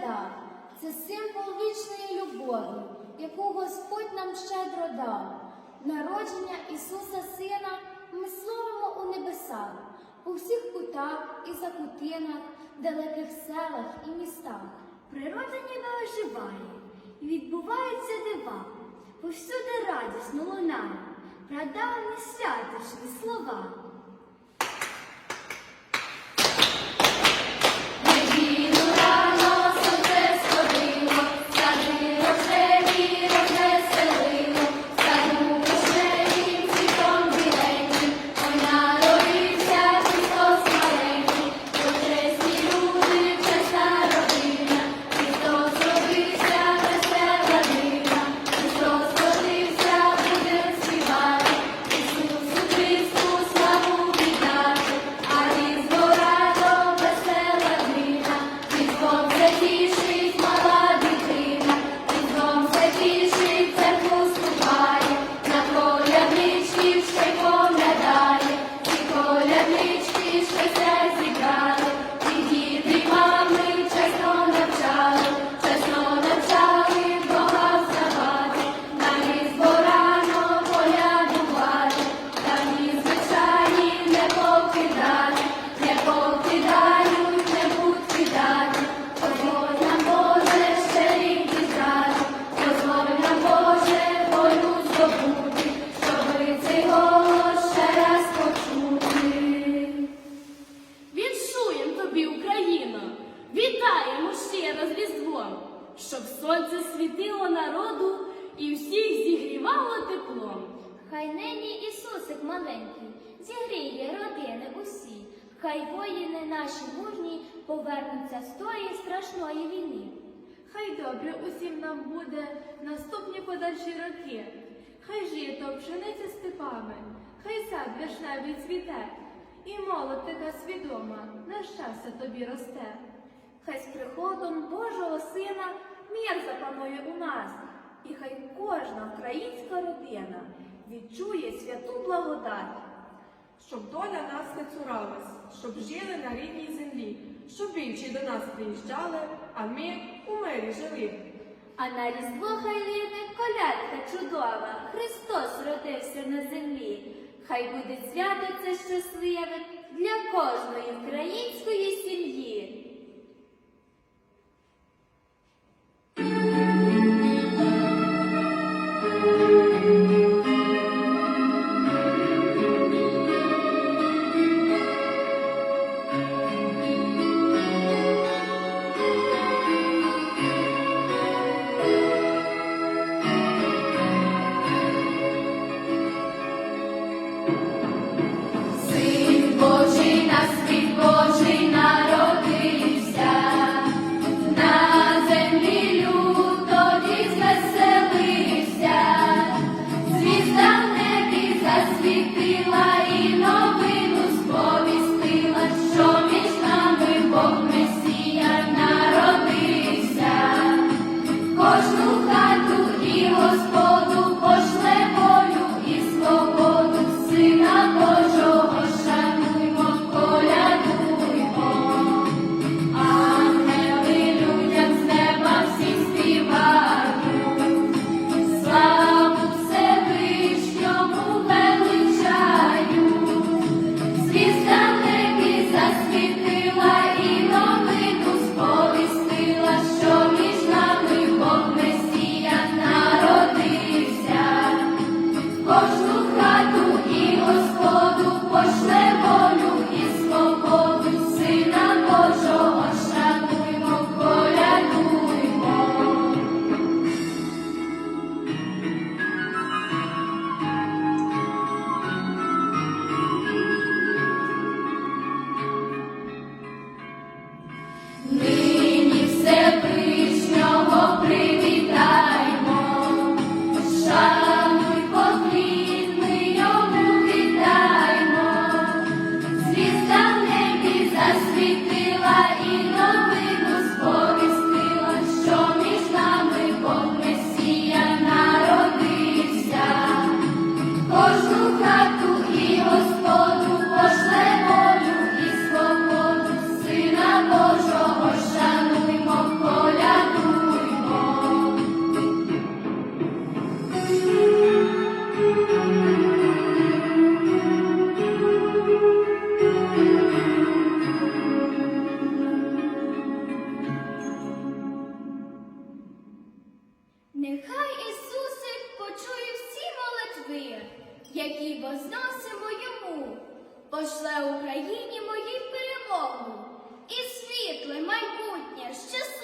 коляда це символ вічної любові, яку Господь нам щедро дав. Народження Ісуса Сина ми словимо у небесах, у всіх кутах і закутинах, далеких селах і містах. Природа ніби оживає, і відбуваються дива. Повсюди радісно лунає, прадавні святочні слова. Хай нині Ісусик маленький зігріє родини усі, хай воїни наші мужні повернуться з тої страшної війни. Хай добре усім нам буде наступні подальші роки. Хай жито пшениця степами, хай сад вишневий цвіте, і молодь така свідома, на щастя тобі росте. Хай з приходом Божого Сина мір запанує у нас, і хай кожна українська родина відчує святу благодать. щоб доля нас не цуралась, щоб жили на рідній землі, щоб інші до нас приїжджали, а ми у мирі жили. А на різдво хай лине колядка чудова, Христос родився на землі. Хай буде свято це щасливе для кожної української сім'ї. Які возносимо йому, пошле Україні моїй перемогу і світле майбутнє щасливе.